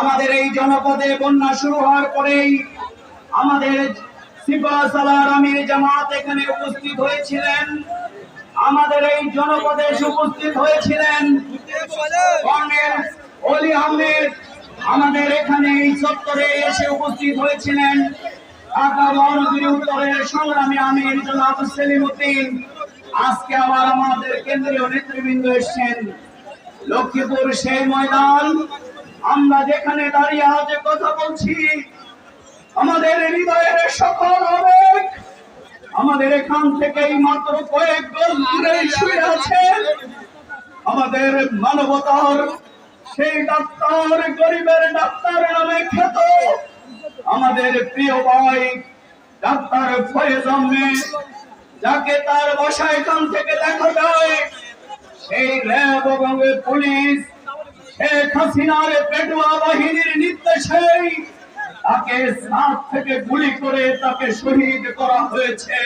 আমাদের এই জনপদে বন্যা শুরু হওয়ার পরেই আমাদের সিপাহাসালার আমির জামাত এখানে উপস্থিত হয়েছিলেন। আমাদের এই জনপদে উপস্থিত হয়েছিলেন অলি আহমেদ। আমাদের এখানে এই চত্বরে এসে উপস্থিত হয়েছিলেন ঢাকা মহানগরী উত্তরের সংগ্রামী আমির সেলিম উদ্দিন। আজকে আবার আমাদের কেন্দ্রীয় নেতৃবৃন্দ এসছেন। লক্ষ্মীপুর সেই ময়দান। আমরা যেখানে দাঁড়িয়ে আজ কথা বলছি, আমাদের হৃদয়ের সকল আবেগ আমাদের এখান থেকেই মাত্র কয়েক গজ দূরে শুয়ে আছে। আমাদের মানবতার সেই ডাক্তার, গরিবের ডাক্তার নামে খ্যাত, আমাদের প্রিয় ভাই ডাক্তার ফয়েজ আহমেদ, যাকে তার বাসা এখান থেকে দেখা যায়। সেই র্যাব এবং পুলিশ শেখ হাসিনার পেটুয়া বাহিনীর নির্দেশেই তাকে সাত থেকে গুলি করে তাকে শহীদ করা হয়েছে।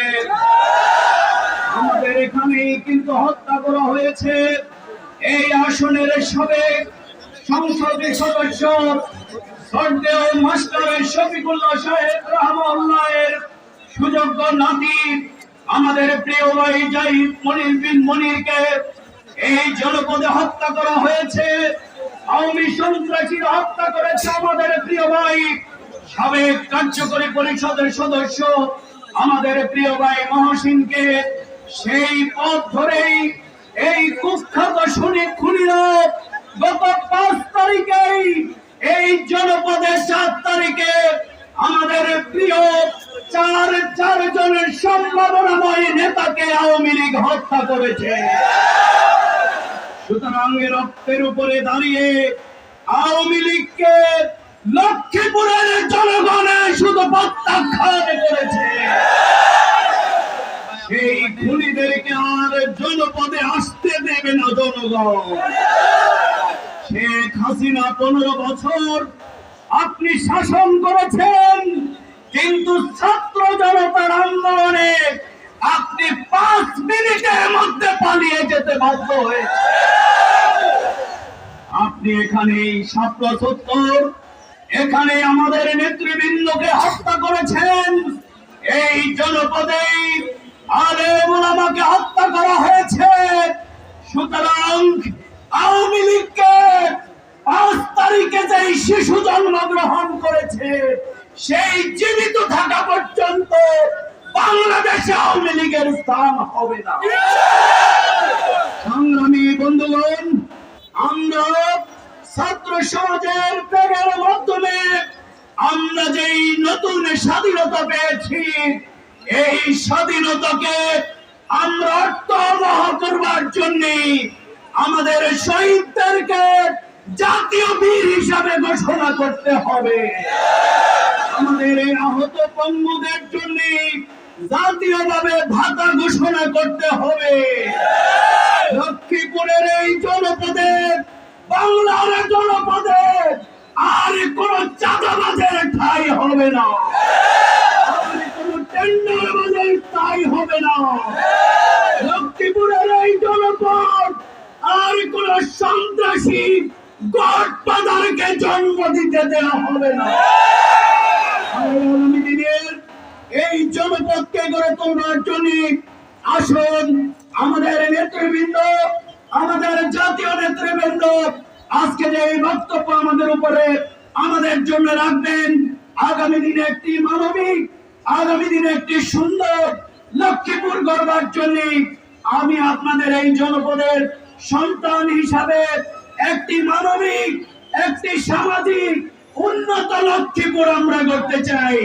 আমাদের এখানে কিন্তু হত্যা করা হয়েছে। এই আসনের সাবেক সংসদ সদস্য সর্দেও মাস্টার, শফিকুল্লাহ সাহেব রহমাল্লাহের সুযোগ্য নাতি, আমাদের প্রিয় ভাই জাহিদ মনির বিন মনিরকে এই জনপদে হত্যা করা হয়েছে। আওয়ামী সন্ত্রাসীরা হত্যা করেছে আমাদের প্রিয় ভাই। সাবেক কার্যকরী পরিষদের সদস্য আমাদের প্রিয় ভাই মহসিনকে সেই পথ ধরেই এই কুখ্যাত শুনি খুনিরা গত পাঁচ তারিখেই এই জনপদে চার তারিখে আমাদের প্রিয় চার চার জনের সম্ভাবনাময় নেতাকে আওয়ামী লীগ হত্যা করেছে। সুতরাং রক্তের উপরে দাঁড়িয়ে আওয়ামী লীগকে লক্ষ্মীপুরের জনগণে শুধু প্রত্যাখ্যান করেছে। সেই খুনিদেরকে আর জনপদে আসতে দেবে না জনগণ। শেখ হাসিনা পনেরো বছর আপনি শাসন করেছেন, কিন্তু ছাত্র জনতার আন্দোলনে আপনি পাঁচ মিনিটের মধ্যে পালিয়ে যেতে বাধ্য হয়েছে আপনি এখানে সাতটা সত্তর। এখানে আমাদের নেতৃবৃন্দকে হত্যা করেছেন। এই জনপদে ওলামাকে হত্যা করা হয়েছে। সুতরাং আওয়ামী লীগকে পাঁচ তারিখে যেই শিশু জন্মগ্রহণ করেছে, সেই জীবিত থাকা পর্যন্ত বাংলাদেশে আওয়ামী লীগের স্থান হবে না। সংগ্রামী বন্ধুগণ সমাজের ত্যাগের মাধ্যমে আমরা যেই নতুন স্বাধীনতা পেয়েছি, এই স্বাধীনতাকে আমরা করবার আমাদের শহীদদেরকে জাতীয় বীর হিসাবে ঘোষণা করতে হবে। আমাদের এই আহত পঙ্গুদের জন্য জাতীয়ভাবে ভাতা ঘোষণা করতে হবে। লক্ষ্মীপুরের বাংলার জনপদে আর কোন চাঁদাবাজের ঠাই হবে না। টেন্ডারবাজের হবে না। লক্ষ্মীপুরের এই জনপদ আর কোন সন্ত্রাসী গডফাদারকে জন্ম দিতে দেওয়া হবে না। এই জনপদকে গড়ে তোলার জন্য আসুন আমাদের নেতৃবৃন্দ আমাদের জাতীয় নেতৃবৃন্দ, আজকে যে এই বক্তব্য আমাদের উপরে আমাদের জন্য রাখবেন, আগামী দিনে একটি মানবিক, আগামী দিনে একটি সুন্দর লক্ষ্মীপুর গড়বার জন্য আমি আপনাদের এই জনপদের সন্তান হিসাবে একটি মানবিক, একটি সামাজিক, উন্নত লক্ষ্মীপুর আমরা করতে চাই।